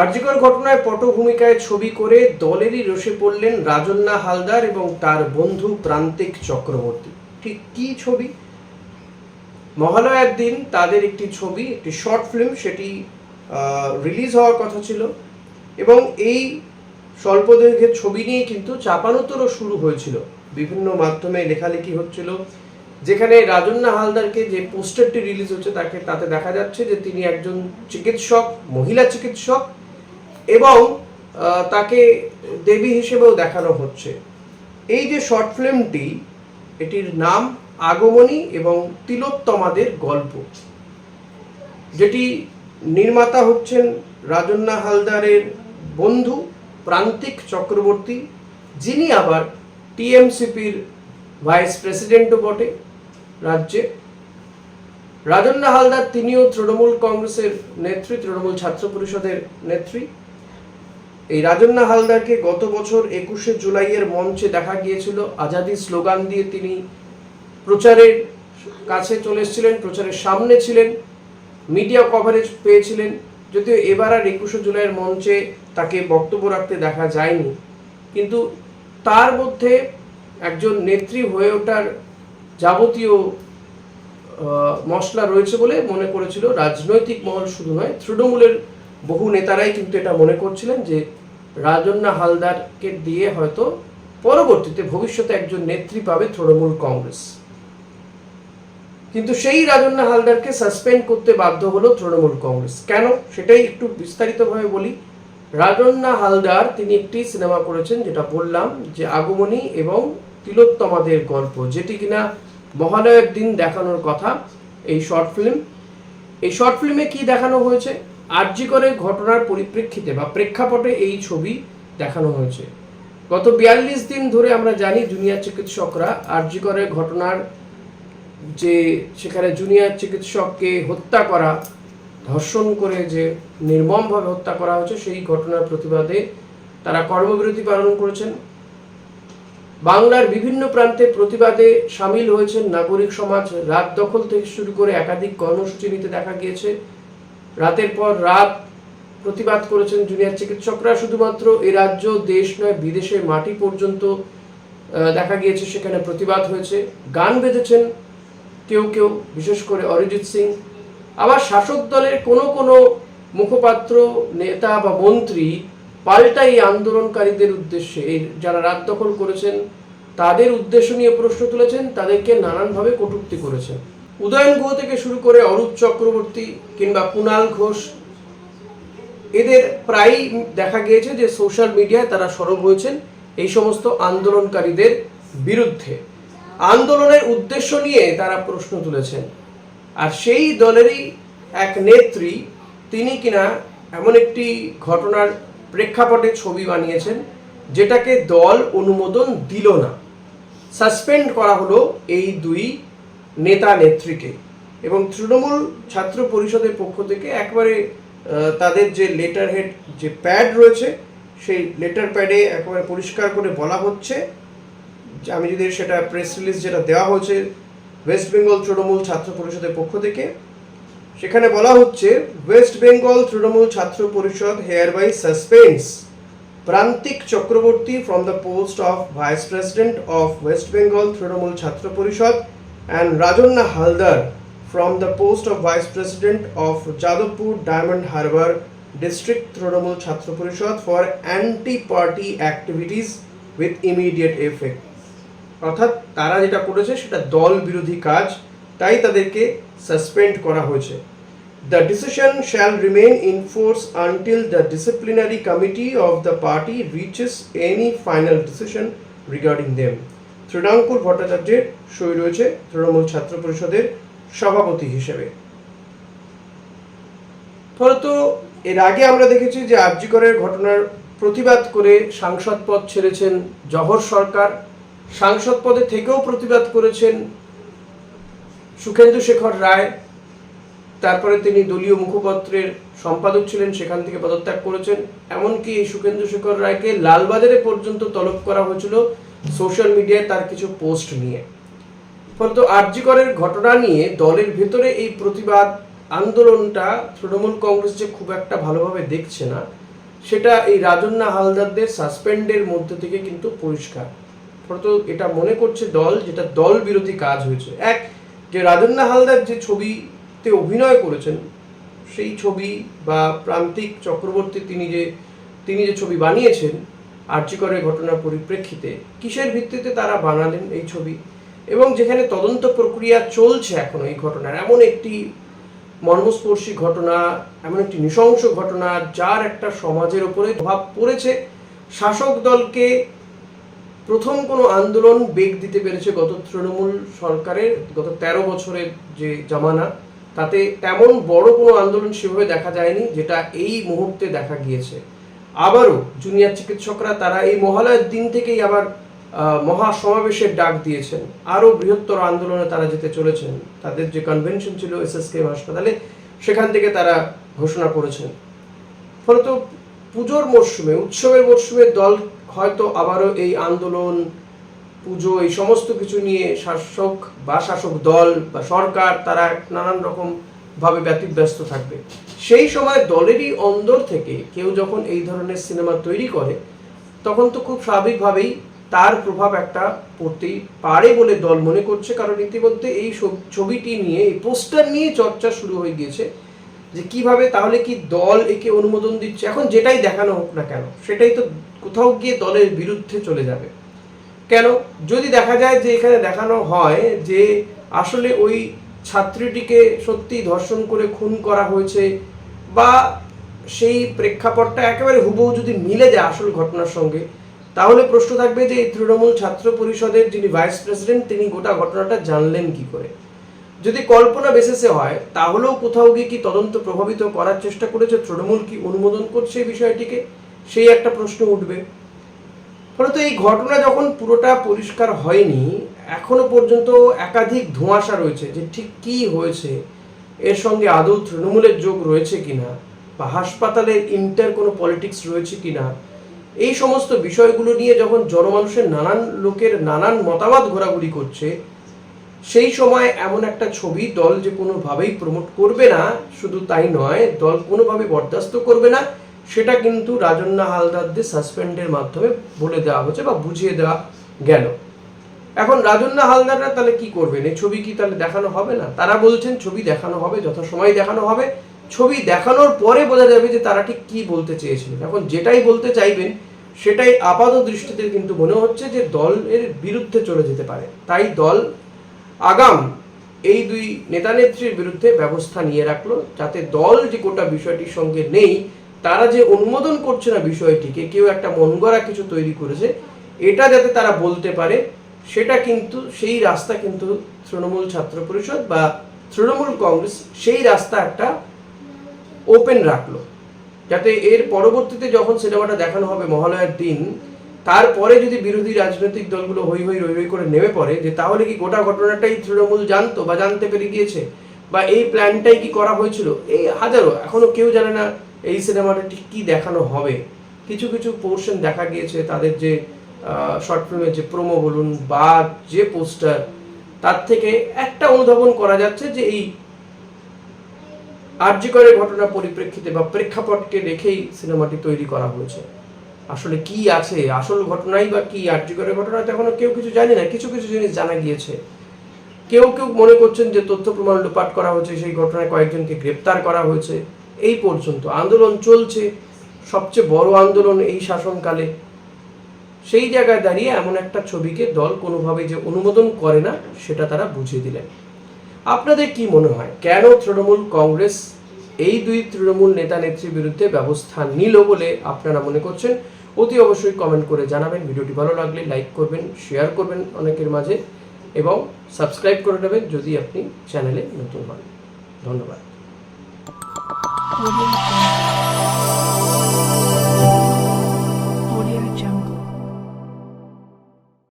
আরজিকর ঘটনায় পটভূমিকায় ছবি করে দলেরই রসে পড়লেন রাজন্না হালদার এবং তার বন্ধু প্রান্তিক চক্রবর্তী। ঠিক কি ছবি? মহালয়ার দিন তাদের একটি ছবি, একটি শর্ট ফিল্ম সেটি রিলিজ হওয়ার কথা ছিল এবং এই স্বল্প দৈর্ঘ্যের ছবি নিয়ে কিন্তু চাপানোতরও শুরু হয়েছিল। বিভিন্ন মাধ্যমে লেখালেখি হচ্ছিল, যেখানে রাজন্না হালদারকে যে পোস্টারটি রিলিজ হচ্ছে তাকে, তাতে দেখা যাচ্ছে যে তিনি একজন চিকিৎসক, মহিলা চিকিৎসক এবং তাকে দেবী হিসেবেও দেখানো হচ্ছে। এই যে শর্ট ফিল্মটি এটির নাম আগমনী এবং তিলোত্তমাদের গল্প। যেটি নির্মাতা হচ্ছেন রাজন্না হালদারের বন্ধু প্রান্তিক চক্রবর্তী, যিনি আবার টিএমসিপির ভাইস প্রেসিডেন্টও বটে রাজ্যে। রাজন্না হালদার তিনিও তৃণমূল কংগ্রেসের নেত্রী, তৃণমূল ছাত্র পরিষদের নেত্রী। এই রাজন্না হালদারকে গত বছর একুশে জুলাইয়ের মঞ্চে দেখা গিয়েছিল। আজাদি স্লোগান দিয়ে তিনি প্রচারের কাছে চলে এসেছিলেন, প্রচারের সামনে ছিলেন, মিডিয়া কভারেজ পেয়েছিলেন, যদিও এবার আর একুশে জুলাইয়ের মঞ্চে তাকে বক্তব্য রাখতে দেখা যায়নি। কিন্তু তার মধ্যে একজন নেত্রী হয়ে ওঠার যাবতীয় মশলা রয়েছে বলে মনে করেছিল। রাজনৈতিক মহল শুধু নয়, তৃণমূলের বহু নেতারাই কিন্তু এটা মনে করছিলেন যে রাজন্না হালদারকে দিয়ে হয়তো পরবর্তীতে ভবিষ্যতে একজন নেত্রী পাবে তৃণমূল কংগ্রেস। কিন্তু সেই রাজন্না হালদারকে সাসপেন্ড করতে বাধ্য হলো তৃণমূল কংগ্রেস। কেন? সেটাই একটু বিস্তারিতভাবে বলি। রাজন্না হালদার তিনি একটি সিনেমা করেছেন যেটা বললাম যে আগমনী এবং তিলোত্তমাদের গল্প, যেটি কিনা মহালয়ের দিন দেখানোর কথা, এই শর্ট ফিল্ম। এই শর্ট ফিল্মে কি দেখানো হয়েছে? আর্যিকরের ঘটনার পরিপ্রেক্ষিতে বা প্রেক্ষাপটে এই ছবি দেখানো হয়েছে। গত বিয়াল্লিশ দিন ধরে আমরা জানি জুনিয়র চিকিৎসকরা আর্যিকরের ঘটনার যে সেখানে জুনিয়র চিকিৎসককে হত্যা করা, ধর্ষণ করে যে নির্মমভাবে হত্যা করা হয়েছে, সেই ঘটনার প্রতিবাদে তারা কর্মবিরতি পালন করেছেন। বাংলার বিভিন্ন প্রান্তে প্রতিবাদে সামিল হয়েছেন নাগরিক সমাজ। রাত দখল থেকে শুরু করে একাধিক কর্মসূচি নিতে দেখা গিয়েছে। রাতের পর রাত প্রতিবাদ করেছেন জুনিয়র চিকিৎসকরা। শুধুমাত্র এ রাজ্য, দেশ নয়, বিদেশের মাটি পর্যন্ত দেখা গিয়েছে সেখানে প্রতিবাদ হয়েছে। গান বেঁধেছেন কেউ কেউ, বিশেষ করে অরিজিৎ সিং। আবার শাসক দলের কোনো কোনো মুখপাত্র, নেতা বা মন্ত্রী পাল্টা এই আন্দোলনকারীদের উদ্দেশ্যে, এই যারা রাত দখল করেছেন, তাদের উদ্দেশ্য নিয়ে প্রশ্ন তুলেছেন, তাদেরকে নানানভাবে কটূক্তি করেছেন। উদয়ন গুহ থেকে শুরু করে অরূপ চক্রবর্তী কিংবা কুণাল ঘোষ, এদের প্রায়ই দেখা গিয়েছে যে সোশ্যাল মিডিয়ায় তারা সরব হয়েছেন এই সমস্ত আন্দোলনকারীদের বিরুদ্ধে। আন্দোলনের উদ্দেশ্য নিয়ে তারা প্রশ্ন তুলেছেন। আর সেই দলেরই এক নেত্রী, তিনি কিনা এমন একটি ঘটনার প্রেক্ষাপটে ছবি বানিয়েছেন, যেটাকে দল অনুমোদন দিল না। সাসপেন্ড করা হলো এই দুই নেতা নেত্রীকে। এবং তৃণমূল ছাত্র পরিষদের পক্ষ থেকে একবারে তাদের যে লেটার হেড যে প্যাড রয়েছে, সেই লেটার প্যাডে একেবারে পরিষ্কার করে বলা হচ্ছে। আমি যদি সেটা প্রেস রিলিজ যেটা দেওয়া হয়েছে ওয়েস্ট বেঙ্গল তৃণমূল ছাত্র পরিষদের পক্ষ থেকে, সেখানে বলা হচ্ছে ওয়েস্ট বেঙ্গল তৃণমূল ছাত্র পরিষদ hereby suspends Prantik Chakraborty from the post of vice president of West Bengal Trinamool Chhatra Parishad Rajanna Haldar from the post of vice president of Jadavpur Diamond Harbour district Trinamool Chhatra Parishad for anti party activities with immediate effect অর্থাৎ তারা যেটা করেছে সেটা দল বিরোধী কাজ, তাই তাদেরকে সাসপেন্ড করা হয়েছে। The decision shall remain in force until the disciplinary committee of the party reaches any final decision regarding them Trinankur ভট্টাচার্যের সই রয়েছে তৃণমূল ছাত্র পরিষদের সভাপতি হিসেবে। ফলত এর আগে আমরা দেখেছি যে আরজিকরের ঘটনার প্রতিবাদ করে সাংসদ পদ ছেড়েছেন জহর সরকার। সাংসদ পদে থেকেও প্রতিবাদ করেছেন সুখেন্দু শেখর রায়। তারপরে তিনি দলীয় মুখপত্রের সম্পাদক ছিলেন, সেখান থেকে পদত্যাগ করেছেন। এমনকি এই সুখেন্দু শেখর রায়কে লালবাজারে পর্যন্ত তলব করা হয়েছিল সোশ্যাল মিডিয়ায় তার কিছু পোস্ট নিয়ে। ফলত আরজিকরের ঘটনা নিয়ে দলের ভেতরে এই প্রতিবাদ আন্দোলনটা তৃণমূল কংগ্রেস যে খুব একটা ভালোভাবে দেখছে না, সেটা এই রাজন্না হালদারদের সাসপেন্ডের মধ্যে থেকে কিন্তু পরিষ্কার। ফলত এটা মনে করছে দল, যেটা দল বিরোধী কাজ হয়েছে। এক, যে রাজন্না হালদার যে ছবিতে অভিনয় করেছেন, সেই ছবি বা প্রান্তিক চক্রবর্তী তিনি যে তিনি যে ছবি বানিয়েছেন আর্যিকরের ঘটনার পরিপ্রেক্ষিতে কিসের ভিত্তিতে তারা বানালেন এই ছবি? এবং যেখানে তদন্ত প্রক্রিয়া চলছে এখন এই ঘটনার, এমন একটি মর্মস্পর্শী ঘটনা, এমন একটি নৃশংস ঘটনা যার একটা সমাজের উপরে প্রভাব পড়েছে, শাসক দলকে প্রথম কোনো আন্দোলন বেগ দিতে পেরেছে গত তৃণমূল সরকারের, গত তেরো বছরের যে জামানা, তাতে তেমন বড় কোনো আন্দোলন সেভাবে দেখা যায়নি যেটা এই মুহূর্তে দেখা গিয়েছে। আবারও জুনিয়র চিকিৎসকরা তারা এই মহালয়ের দিন থেকেই আবার মহা সমাবেশের ডাক দিয়েছেন। আরও বৃহত্তর আন্দোলনে তারা যেতে চলেছেন। তাদের যে কনভেনশন ছিল এসএসকে হাসপাতালে, সেখান থেকে তারা ঘোষণা করেছেন। ফলত পুজোর মরশুমে, উৎসবের মরশুমে দল হয়তো আবারও এই আন্দোলন, পুজো, এই সমস্ত কিছু নিয়ে শাসক বা শাসক দল বা সরকার তারা নানান রকম ভাবে ব্যতিব্যস্ত থাকবে। সেই সময় দলেরই অন্দর থেকে কেউ যখন এই ধরনের সিনেমা তৈরি করে, তখন তো খুব স্বাভাবিকভাবেই তার প্রভাব একটা পড়তেই পারে বলে দল মনে করছে। কারণ ইতিমধ্যে এই ছব- ছবিটি নিয়ে, এই পোস্টার নিয়ে চর্চা শুরু হয়ে গিয়েছে যে কীভাবে তাহলে কি দল একে অনুমোদন দিচ্ছে। এখন যেটাই দেখানো হোক না কেন, সেটাই তো কোথাও গিয়ে দলের বিরুদ্ধে চলে যাবে। কেন? যদি দেখা যায় যে এখানে দেখানো হয় যে আসলে ওই ছাত্রীটিকে সত্যি ধর্ষণ করে খুন করা হয়েছে বা সেই প্রেক্ষাপটটা একেবারে হুবহু যদি মিলে যায় আসল ঘটনার সঙ্গে, তাহলে প্রশ্ন থাকবে যে এই তৃণমূল ছাত্র পরিষদের যিনি ভাইস প্রেসিডেন্ট, তিনি গোটা ঘটনাটা জানলেন কি করে? যদি কল্পনা বেসিসে হয়, তাহলেও কোথাও গিয়ে কি তদন্ত প্রভাবিত করার চেষ্টা করেছে তৃণমূল কি অনুমোদন করছে এই বিষয়টিকে? সেই একটা প্রশ্ন উঠবে। ফলত এই ঘটনা যখন পুরোটা পরিষ্কার হয়নি, এখনও পর্যন্ত একাধিক ধোঁয়াশা রয়েছে যে ঠিক কি হয়েছে এর সঙ্গে আদৌ তৃণমূলের যোগ রয়েছে কিনা বা হাসপাতালের ইন্টার কোনো পলিটিক্স রয়েছে কিনা, এই সমস্ত বিষয়গুলো নিয়ে যখন জনমানুষের নানান লোকের নানান মতামত ঘোরাঘুরি করছে, সেই সময় এমন একটা ছবি দল যে কোনোভাবেই প্রমোট করবে না, শুধু তাই নয়, দল কোনোভাবে বরদাস্ত করবে না, সেটা কিন্তু রাজন্না হালদারদের সাসপেন্ডের মাধ্যমে বলে দেওয়া হচ্ছে বা বুঝিয়ে দেওয়া গেল। এখন রাজন্না হালদাররা তাহলে কি করবেন? এই ছবি কি তাহলে দেখানো হবে না? তারা বলছেন ছবি দেখানো হবে, যথাসময় দেখানো হবে। ছবি দেখানোর পরে বোঝা যাবে যে তারা ঠিক কি বলতে চেয়েছিলেন। এখন যেটাই বলতে চাইবেন, সেটাই আপাত দৃষ্টিতে কিন্তু মনে হচ্ছে যে দলের বিরুদ্ধে চলে যেতে পারে। তাই দল আগাম এই দুই নেতানেত্রীর বিরুদ্ধে ব্যবস্থা নিয়ে রাখল, যাতে দল যে গোটা বিষয়টির সঙ্গে নেই, তারা যে অনুমোদন করছে না বিষয়টিকে, কেউ একটা মনগড়া কিছু তৈরি করেছে, এটা যাতে তারা বলতে পারে। সেটা কিন্তু, সেই রাস্তা কিন্তু তৃণমূল ছাত্র পরিষদ বা তৃণমূল কংগ্রেস সেই রাস্তা একটা ওপেন রাখল। যাতে এর পরবর্তীতে যখন সিনেমাটা দেখানো হবে মহালয়ার দিন, তারপরে যদি বিরোধী রাজনৈতিক দলগুলো হই হই রই রই করে নেমে পড়ে, যে তাহলে কি গোটা ঘটনাটাই তৃণমূল জানতো বা জানতে পেরে গিয়েছে? বা এই প্ল্যানটাই কি করা হয়েছিল? এই হাজারো, এখনও কেউ জানে না এই সিনেমাটা ঠিক কি দেখানো হবে। কিছু কিছু পোর্শন দেখা গিয়েছে, তাদের যে শর্ট ফিল্মের যে প্রোমো বলুন বা যে পোস্টার তার থেকে একটা অনুধাবন করা যাচ্ছে যে এই আর্যিকরের ঘটনা পরিপ্রেক্ষিতে বা প্রেক্ষাপটকে রেখেই সিনেমাটি তৈরি করা হয়েছে। আসলে কি আছে? আসল ঘটনাই বা কি? আর্যিকরের ঘটনা এখনও কেউ কিছু জানে না, কিছু কিছু জিনিস জানা গিয়েছে। কেউ কেউ মনে করছেন যে তথ্য প্রমাণ লোপাট করা হয়েছে, সেই ঘটনায় কয়েকজনকে গ্রেপ্তার করা হয়েছে। এই পর্যন্ত আন্দোলন চলছে। সবচেয়ে বড় আন্দোলন এই শাসনকালে সেই জায়গায় দাঁড়িয়ে এমন একটা ছবিকে দল কোনোভাবে যে অনুমোদন করে না, সেটা তারা বুঝিয়ে দিলেন। আপনাদের কি মনে হয়, কেন তৃণমূল কংগ্রেস এই দুই তৃণমূল নেতা নেত্রীর বিরুদ্ধে ব্যবস্থা নিল বলে আপনারা মনে করছেন? অতি অবশ্যই কমেন্ট করে জানাবেন। ভিডিওটি ভালো লাগলে লাইক করবেন শেয়ার করবেন অনেকের মাঝে এবং সাবস্ক্রাইব করে নেবেন যদি আপনি চ্যানেলে নতুন হন। ধন্যবাদ.